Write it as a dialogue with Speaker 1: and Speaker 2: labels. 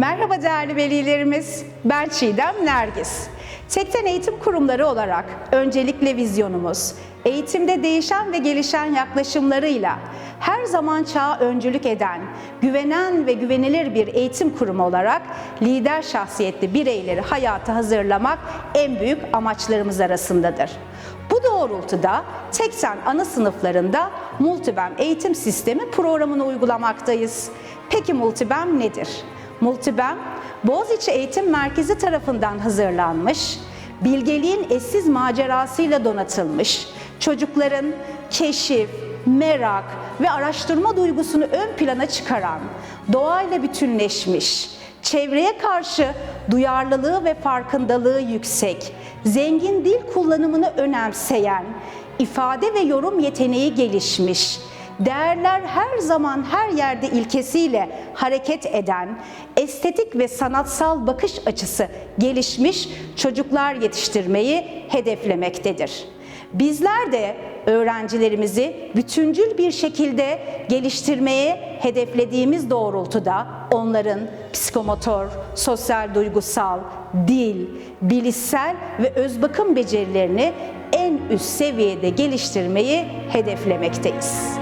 Speaker 1: Merhaba değerli velilerimiz, ben Çiğdem Nergis. Tekten Eğitim Kurumları olarak öncelikle vizyonumuz, eğitimde değişen ve gelişen yaklaşımlarıyla her zaman çağa öncülük eden, güvenen ve güvenilir bir eğitim kurumu olarak lider şahsiyetli bireyleri hayata hazırlamak en büyük amaçlarımız arasındadır. Bu doğrultuda Teksen ana sınıflarında Multibem eğitim sistemi programını uygulamaktayız. Peki Multibem nedir? Multibem, Boğaziçi Eğitim Merkezi tarafından hazırlanmış, bilgeliğin eşsiz macerasıyla donatılmış, çocukların keşif, merak ve araştırma duygusunu ön plana çıkaran, doğayla bütünleşmiş, çevreye karşı duyarlılığı ve farkındalığı yüksek, zengin dil kullanımını önemseyen, ifade ve yorum yeteneği gelişmiş, değerler her zaman her yerde ilkesiyle hareket eden, estetik ve sanatsal bakış açısı gelişmiş çocuklar yetiştirmeyi hedeflemektedir. Bizler de öğrencilerimizi bütüncül bir şekilde geliştirmeye hedeflediğimiz doğrultuda onların psikomotor, sosyal duygusal, dil, bilişsel ve özbakım becerilerini en üst seviyede geliştirmeyi hedeflemekteyiz.